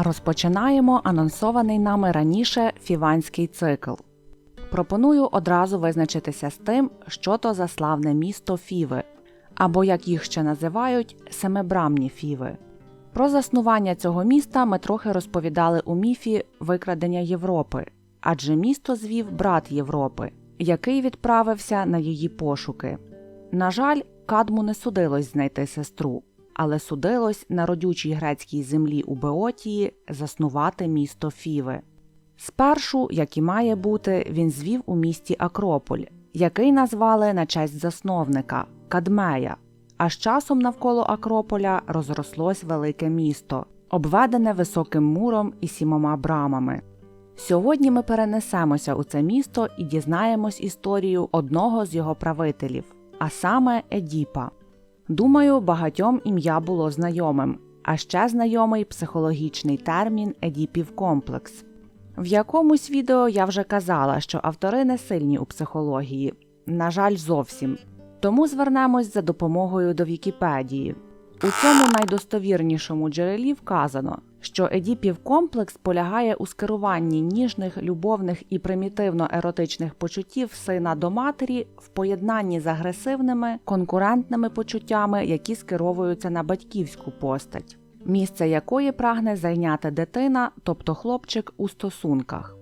Розпочинаємо анонсований нами раніше фіванський цикл. Пропоную одразу визначитися з тим, що то за славне місто Фіви, або як їх ще називають семибрамні Фіви. Про заснування цього міста ми трохи розповідали у міфі Викрадення Європи, адже місто звів брат Європи, який відправився на її пошуки. На жаль, Кадму не судилось знайти сестру, але судилось на родючій грецькій землі у Беотії заснувати місто Фіви. Спершу, як і має бути, він звів у місті Акрополь, який назвали на честь засновника Кадмея. А з часом навколо Акрополя розрослось велике місто, обведене високим муром і сімома брамами. Сьогодні ми перенесемося у це місто і дізнаємось історію одного з його правителів, а саме Едіпа. Думаю, багатьом ім'я було знайомим, а ще знайомий психологічний термін Едіпів комплекс. В якомусь відео я вже казала, що автори не сильні у психології, на жаль, зовсім. Тому звернемось за допомогою до Вікіпедії. У цьому найдостовірнішому джерелі вказано, що Едіпів комплекс полягає у скеруванні ніжних, любовних і примітивно-еротичних почуттів сина до матері в поєднанні з агресивними конкурентними почуттями, які скеровуються на батьківську постать, місце якої прагне зайняти дитина, тобто хлопчик у стосунках.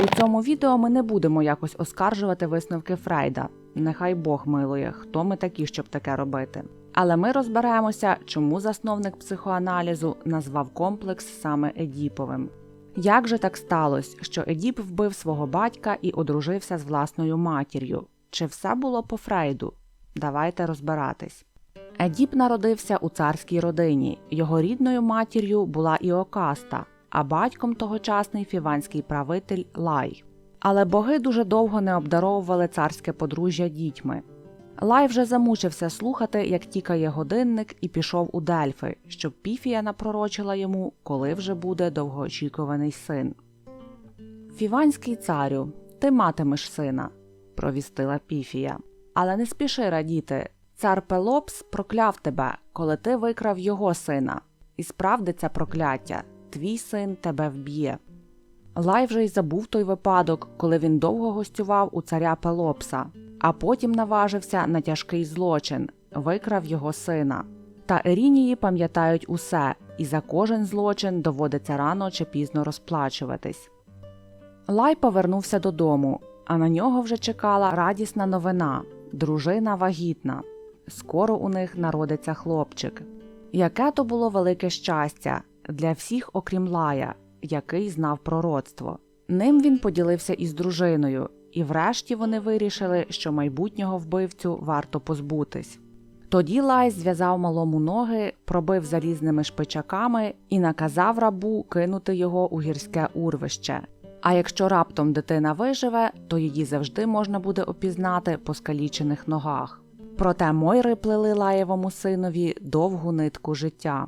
У цьому відео ми не будемо якось оскаржувати висновки Фрейда. Нехай Бог милує, хто ми такі, щоб таке робити. Але ми розберемося, чому засновник психоаналізу назвав комплекс саме Едіповим. Як же так сталося, що Едіп вбив свого батька і одружився з власною матір'ю? Чи все було по Фрейду? Давайте розбиратись. Едіп народився у царській родині. Його рідною матір'ю була Іокаста, а батьком тогочасний фіванський правитель Лай. Але боги дуже довго не обдаровували царське подружжя дітьми. Лай вже замучився слухати, як тікає годинник, і пішов у Дельфи, щоб Піфія напророчила йому, коли вже буде довгоочікуваний син. Фіванський царю, ти матимеш сина, провістила Піфія. Але не спіши радіти. Цар Пелопс прокляв тебе, коли ти викрав його сина, і справдиться прокляття твій син тебе вб'є. Лай вже й забув той випадок, коли він довго гостював у царя Пелопса, а потім наважився на тяжкий злочин, викрав його сина. Та Ерінії пам'ятають усе, і за кожен злочин доводиться рано чи пізно розплачуватись. Лай повернувся додому, а на нього вже чекала радісна новина дружина вагітна. Скоро у них народиться хлопчик. Яке то було велике щастя для всіх, окрім Лая, який знав пророцтво. Ним він поділився із дружиною, і врешті вони вирішили, що майбутнього вбивцю варто позбутись. Тоді Лай зв'язав малому ноги, пробив залізними шпичаками і наказав рабу кинути його у гірське урвище. А якщо раптом дитина виживе, то її завжди можна буде опізнати по скалічених ногах. Проте Мойри плели лаєвому синові довгу нитку життя.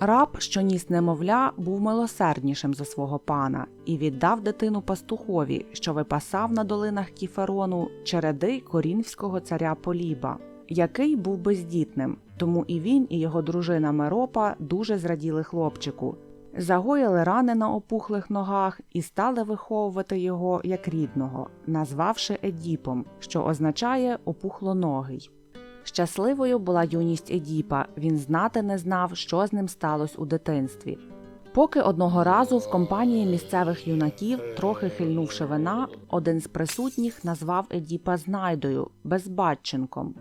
Раб, що ніс немовля, був милосерднішим за свого пана і віддав дитину пастухові, що випасав на долинах Кіферону череди корінфського царя Поліба, який був бездітним, тому і він, і його дружина Меропа дуже зраділи хлопчику, загоїли рани на опухлих ногах і стали виховувати його як рідного, назвавши Едіпом, що означає опухлоногий. Щасливою була юність Едіпа, він знати не знав, що з ним сталося у дитинстві. Поки одного разу в компанії місцевих юнаків, трохи хильнувши вина, один з присутніх назвав Едіпа знайдою, безбатченком.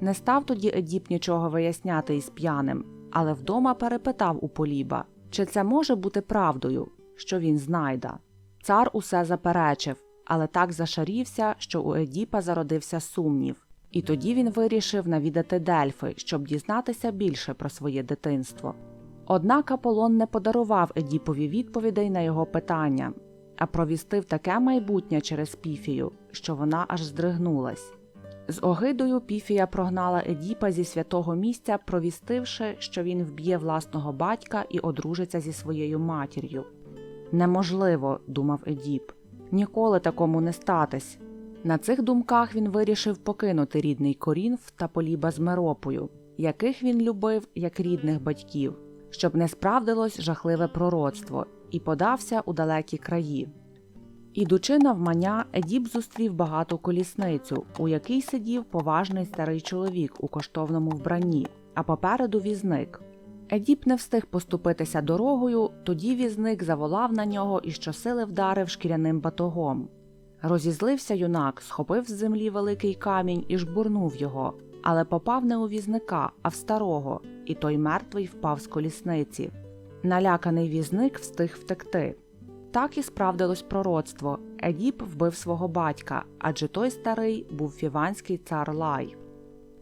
Не став тоді Едіп нічого виясняти із п'яним, але вдома перепитав у Поліба, чи це може бути правдою, що він знайда. Цар усе заперечив, але так зашарівся, що у Едіпа зародився сумнів. І тоді він вирішив навідати Дельфи, щоб дізнатися більше про своє дитинство. Однак Аполлон не подарував Едіпові відповідей на його питання, а провістив таке майбутнє через Піфію, що вона аж здригнулась. З огидою Піфія прогнала Едіпа зі святого місця, провістивши, що він вб'є власного батька і одружиться зі своєю матір'ю. Неможливо, думав Едіп, ніколи такому не статись. На цих думках він вирішив покинути рідний Корінф та Поліба з Меропою, яких він любив як рідних батьків, щоб не справдилось жахливе пророцтво, і подався у далекі краї. Ідучи навмання, Едіп зустрів багату колісницю, у якій сидів поважний старий чоловік у коштовному вбранні, а попереду візник. Едіп не встиг поступитися дорогою, тоді візник заволав на нього і щосили вдарив шкіряним батогом. Розізлився юнак, схопив з землі великий камінь і жбурнув його, але попав не у візника, а в старого, і той мертвий впав з колісниці. Наляканий візник встиг втекти. Так і справдилось пророцтво. Едіп вбив свого батька, адже той старий був фіванський цар Лай.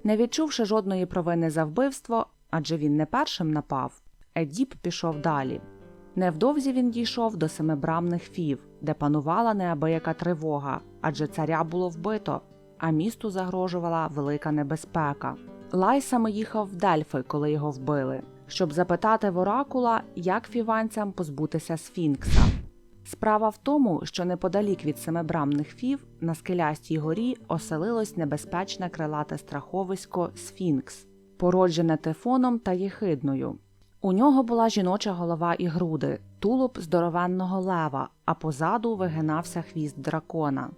Не відчувши жодної провини за вбивство, адже він не першим напав, Едіп пішов далі. Невдовзі він дійшов до семибрамних фів, де панувала неабияка тривога, адже царя було вбито, а місту загрожувала велика небезпека. Лай саме їхав в Дельфи, коли його вбили, щоб запитати в оракула, як фіванцям позбутися сфінкса. Справа в тому, що неподалік від семибрамних фів на скелястій горі оселилось небезпечне крилате страховисько Сфінкс, породжене тифоном та єхидною. У нього була жіноча голова і груди, тулуб здоровенного лева, а позаду вигинався хвіст дракона.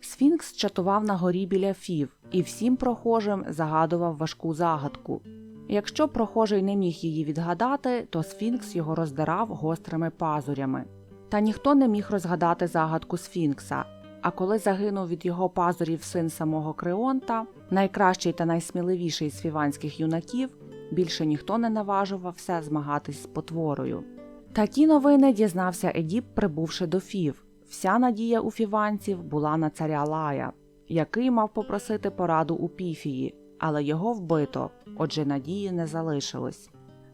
Сфінкс чатував на горі біля фів і всім прохожим загадував важку загадку. Якщо прохожий не міг її відгадати, то Сфінкс його роздирав гострими пазурями. Та ніхто не міг розгадати загадку Сфінкса. А коли загинув від його пазурів син самого Креонта, найкращий та найсміливіший з фіванських юнаків, більше ніхто не наважувався змагатись з потворою. Такі новини дізнався Едіп, прибувши до Фів. Вся надія у фіванців була на царя Лая, який мав попросити пораду у Піфії, але його вбито, отже надії не залишилось.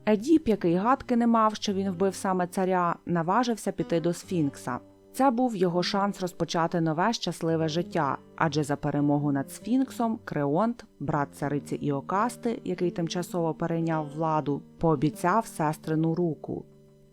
Едіп, який гадки не мав, що він вбив саме царя, наважився піти до Сфінкса. Це був його шанс розпочати нове щасливе життя, адже за перемогу над Сфінксом Креонт, брат цариці Іокасти, який тимчасово перейняв владу, пообіцяв сестрину руку.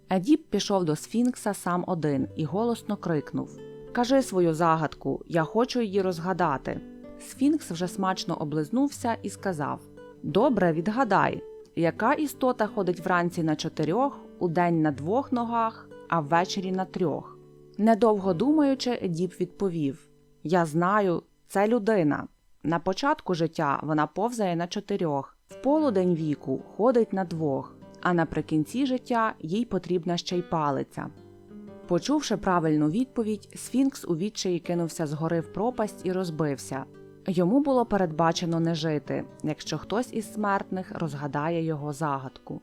Едіп пішов до Сфінкса сам один і голосно крикнув Кажи свою загадку, я хочу її розгадати. Сфінкс вже смачно облизнувся і сказав Добре, відгадай, яка істота ходить вранці на чотирьох, удень на двох ногах, а ввечері на трьох? Недовго думаючи, Едіп відповів Я знаю, це людина. На початку життя вона повзає на чотирьох, в полудень віку ходить на двох, а наприкінці життя їй потрібна ще й палиця. Почувши правильну відповідь, Сфінкс у відчаї кинувся з гори в пропасть і розбився. Йому було передбачено не жити, якщо хтось із смертних розгадає його загадку.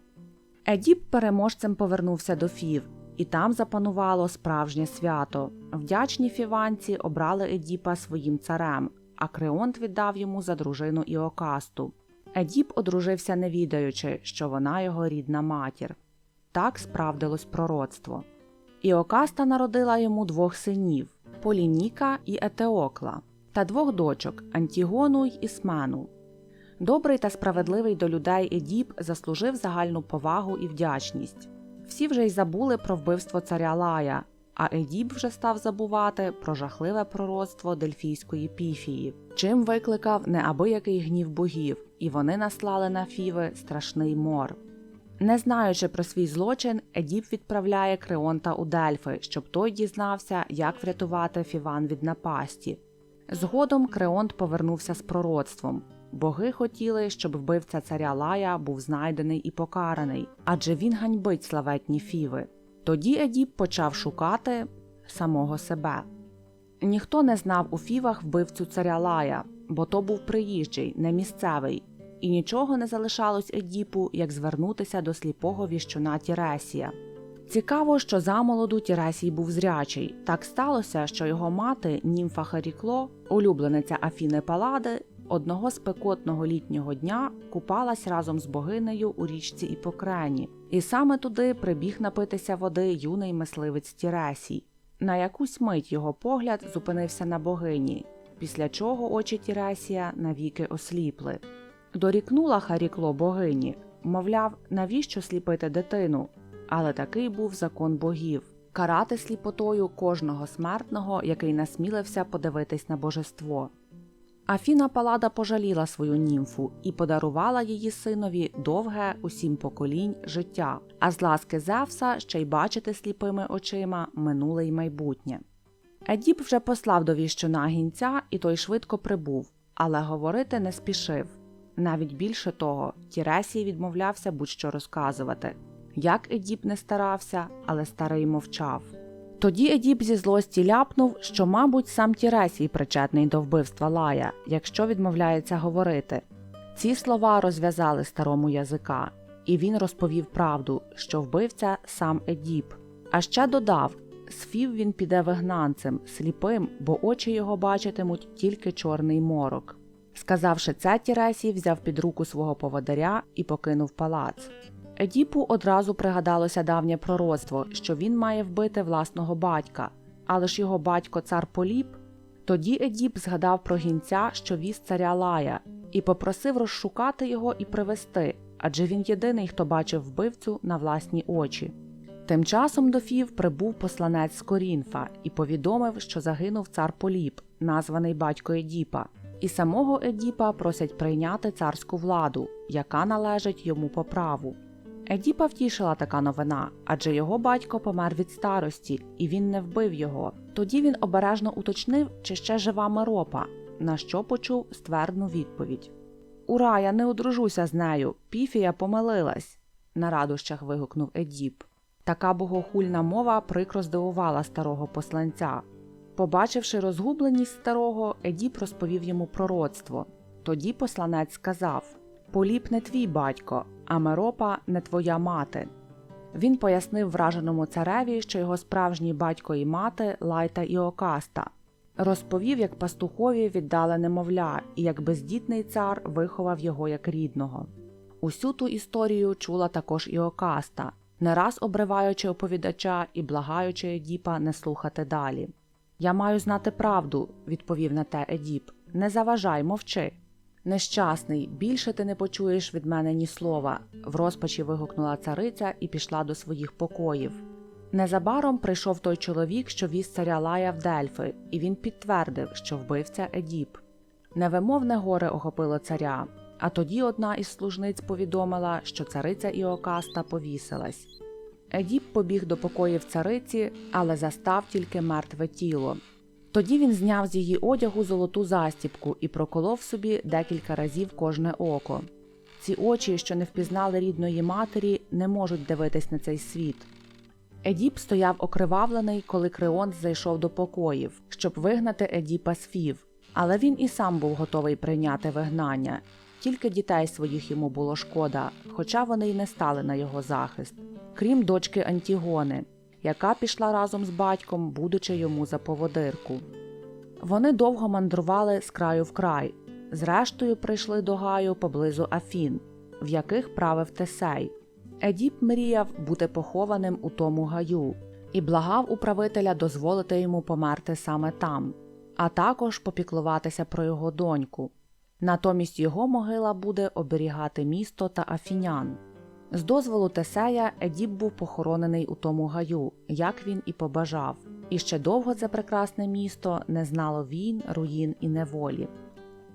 Едіп переможцем повернувся до Фів, і там запанувало справжнє свято. Вдячні фіванці обрали Едіпа своїм царем, а Креонт віддав йому за дружину Іокасту. Едіп одружився, не відаючи, що вона його рідна матір. Так справдилось пророцтво. Іокаста народила йому двох синів Полініка і Етеокла, та двох дочок Антігону й Ісмену. Добрий та справедливий до людей Едіп заслужив загальну повагу і вдячність. Всі вже й забули про вбивство царя Лая, а Едіп вже став забувати про жахливе пророцтво Дельфійської піфії, чим викликав неабиякий гнів богів, і вони наслали на Фіви страшний мор. Не знаючи про свій злочин, Едіп відправляє Креонта у Дельфи, щоб той дізнався, як врятувати Фіван від напасті. Згодом Креонт повернувся з пророцтвом. Боги хотіли, щоб вбивця царя Лая був знайдений і покараний, адже він ганьбить славетні фіви. Тоді Едіп почав шукати самого себе. Ніхто не знав у фівах вбивцю царя Лая, бо то був приїжджий, не місцевий, і нічого не залишалось Едіпу, як звернутися до сліпого віщуна Тіресія. Цікаво, що замолоду Тіресій був зрячий. Так сталося, що його мати, німфа Харікло, улюблениця Афіни Палади, одного спекотного літнього дня купалась разом з богинею у річці Іпокрені, і саме туди прибіг напитися води юний мисливець Тіресій. На якусь мить його погляд зупинився на богині, після чого очі Тіресія навіки осліпли. Дорікнула Харікло богині, мовляв, навіщо сліпити дитину? Але такий був закон богів карати сліпотою кожного смертного, який насмілився подивитись на божество. Афіна Палада пожаліла свою німфу і подарувала її синові довге усім поколінь життя, а з ласки Зевса ще й бачити сліпими очима минуле й майбутнє. Едіп вже послав до віщуна гінця, і той швидко прибув, але говорити не спішив. Навіть більше того, Тіресій відмовлявся будь-що розказувати. Як Едіп не старався, але старий мовчав. Тоді Едіп зі злості ляпнув, що, мабуть, сам Тіресій причетний до вбивства Лая, якщо відмовляється говорити. Ці слова розв'язали старому язика, і він розповів правду, що вбивця сам Едіп. А ще додав: з Фів він піде вигнанцем, сліпим, бо очі його бачитимуть тільки чорний морок. Сказавши це, Тіресій взяв під руку свого поводаря і покинув палац. Едіпу одразу пригадалося давнє пророцтво, що він має вбити власного батька, але ж його батько цар Поліп. Тоді Едіп згадав про гінця, що віз царя Лая, і попросив розшукати його і привести, адже він єдиний, хто бачив вбивцю на власні очі. Тим часом до Фів прибув посланець з Корінфа і повідомив, що загинув цар Поліп, названий батько Едіпа, і самого Едіпа просять прийняти царську владу, яка належить йому по праву. Едіпа втішила така новина, адже його батько помер від старості, і він не вбив його. Тоді він обережно уточнив, чи ще жива Меропа, на що почув ствердну відповідь: Ура, я не одружуся з нею, піфія помилилась. на радощах вигукнув Едіп. Така богохульна мова прикро здивувала старого посланця. Побачивши розгубленість старого, Едіп розповів йому пророцтво. Тоді посланець сказав Поліп не твій батько, а Меропа не твоя мати. Він пояснив враженому цареві, що його справжній батько і мати Лайта і Окаста. Розповів, як пастухові віддали немовля, і як бездітний цар виховав його як рідного. Усю ту історію чула також і Окаста, не раз обриваючи оповідача і благаючи Едіпа не слухати далі. Я маю знати правду, відповів на те Едіп. Не заважай, мовчи. Нещасний, більше ти не почуєш від мене ні слова, в розпачі вигукнула цариця і пішла до своїх покоїв. Незабаром прийшов той чоловік, що віз царя Лая в Дельфи, і він підтвердив, що вбивця Едіп. Невимовне горе охопило царя, а тоді одна із служниць повідомила, що цариця Іокаста повісилась. Едіп побіг до покоїв цариці, але застав тільки мертве тіло. Тоді він зняв з її одягу золоту застіпку і проколов собі декілька разів кожне око. Ці очі, що не впізнали рідної матері, не можуть дивитись на цей світ. Едіп стояв окривавлений, коли Креонт зайшов до покоїв, щоб вигнати Едіпа з Фів, але він і сам був готовий прийняти вигнання. Тільки дітей своїх йому було шкода, хоча вони й не стали на його захист, крім дочки Антігони яка пішла разом з батьком, будучи йому за поводирку. Вони довго мандрували з краю в край, зрештою прийшли до гаю поблизу Афін, в яких правив Тесей. Едіп мріяв бути похованим у тому гаю і благав управителя дозволити йому померти саме там, а також попіклуватися про його доньку. Натомість його могила буде оберігати місто та афінян. З дозволу Тесея Едіп був похоронений у тому гаю, як він і побажав, і ще довго це прекрасне місто не знало війн, руїн і неволі.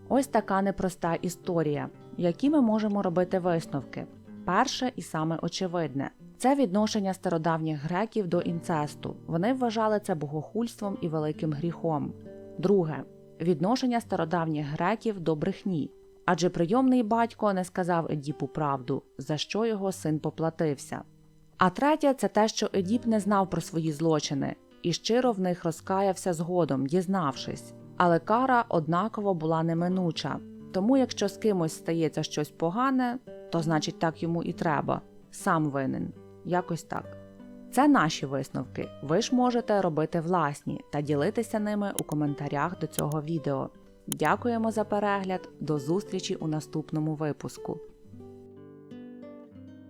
Ось така непроста історія, які ми можемо робити висновки. Перше і саме очевидне це відношення стародавніх греків до інцесту. Вони вважали це богохульством і великим гріхом. Друге відношення стародавніх греків до брехні адже прийомний батько не сказав Едіпу правду, за що його син поплатився. А третє це те, що Едіп не знав про свої злочини і щиро в них розкаявся згодом, дізнавшись, але кара однаково була неминуча. Тому, якщо з кимось стається щось погане, то значить так йому і треба, сам винен, якось так. Це наші висновки. Ви ж можете робити власні та ділитися ними у коментарях до цього відео. Дякуємо за перегляд, до зустрічі у наступному випуску.